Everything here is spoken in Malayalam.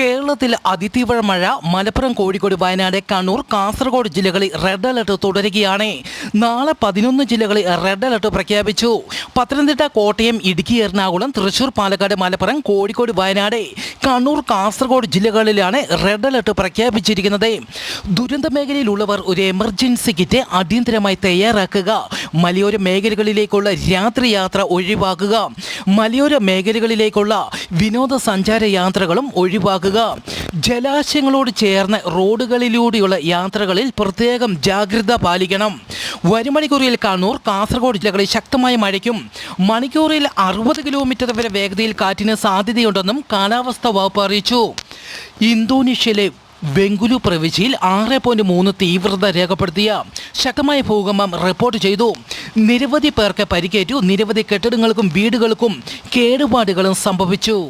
കേരളത്തിൽ അതിതീവ്ര മഴ മലപ്പുറം കോഴിക്കോട് വയനാട് കണ്ണൂർ കാസർഗോഡ് ജില്ലകളിൽ റെഡ് അലർട്ട് തുടരുകയാണ്. നാളെ പതിനൊന്ന് ജില്ലകളിൽ റെഡ് അലർട്ട് പ്രഖ്യാപിച്ചു. പത്തനംതിട്ട കോട്ടയം ഇടുക്കി എറണാകുളം തൃശൂർ പാലക്കാട് മലപ്പുറം കോഴിക്കോട് വയനാട് കണ്ണൂർ കാസർഗോഡ് ജില്ലകളിലാണ് റെഡ് അലർട്ട് പ്രഖ്യാപിച്ചിരിക്കുന്നത്. ദുരന്ത മേഖലയിലുള്ളവർ ഒരു എമർജൻസി കിറ്റ് അടിയന്തരമായി തയ്യാറാക്കുക. മലയോര മേഖലകളിലേക്കുള്ള രാത്രി യാത്ര ഒഴിവാക്കുക. മലയോര മേഖലകളിലേക്കുള്ള വിനോദസഞ്ചാര യാത്രകളും ഒഴിവാക്കുക. ജലാശയങ്ങളോട് ചേർന്ന് റോഡുകളിലൂടെയുള്ള യാത്രകളിൽ പ്രത്യേകം ജാഗ്രത പാലിക്കണം. വരുമണിക്കൂറിൽ കണ്ണൂർ കാസർഗോഡ് ജില്ലകളിൽ ശക്തമായ മഴയ്ക്കും മണിക്കൂറിൽ അറുപത് കിലോമീറ്റർ വരെ വേഗതയിൽ കാറ്റിന് സാധ്യതയുണ്ടെന്നും കാലാവസ്ഥാ വകുപ്പ് അറിയിച്ചു. ഇന്തോനേഷ്യയിലെ വെങ്കുലു പ്രവിശ്യയിൽ ആറ് പോയിന്റ് മൂന്ന് തീവ്രത രേഖപ്പെടുത്തിയ ശക്തമായ ഭൂകമ്പം റിപ്പോർട്ട് ചെയ്തു. നിരവധി പേർക്ക് പരിക്കേറ്റു. നിരവധി കെട്ടിടങ്ങൾക്കും വീടുകൾക്കും കേടുപാടുകളും സംഭവിച്ചു.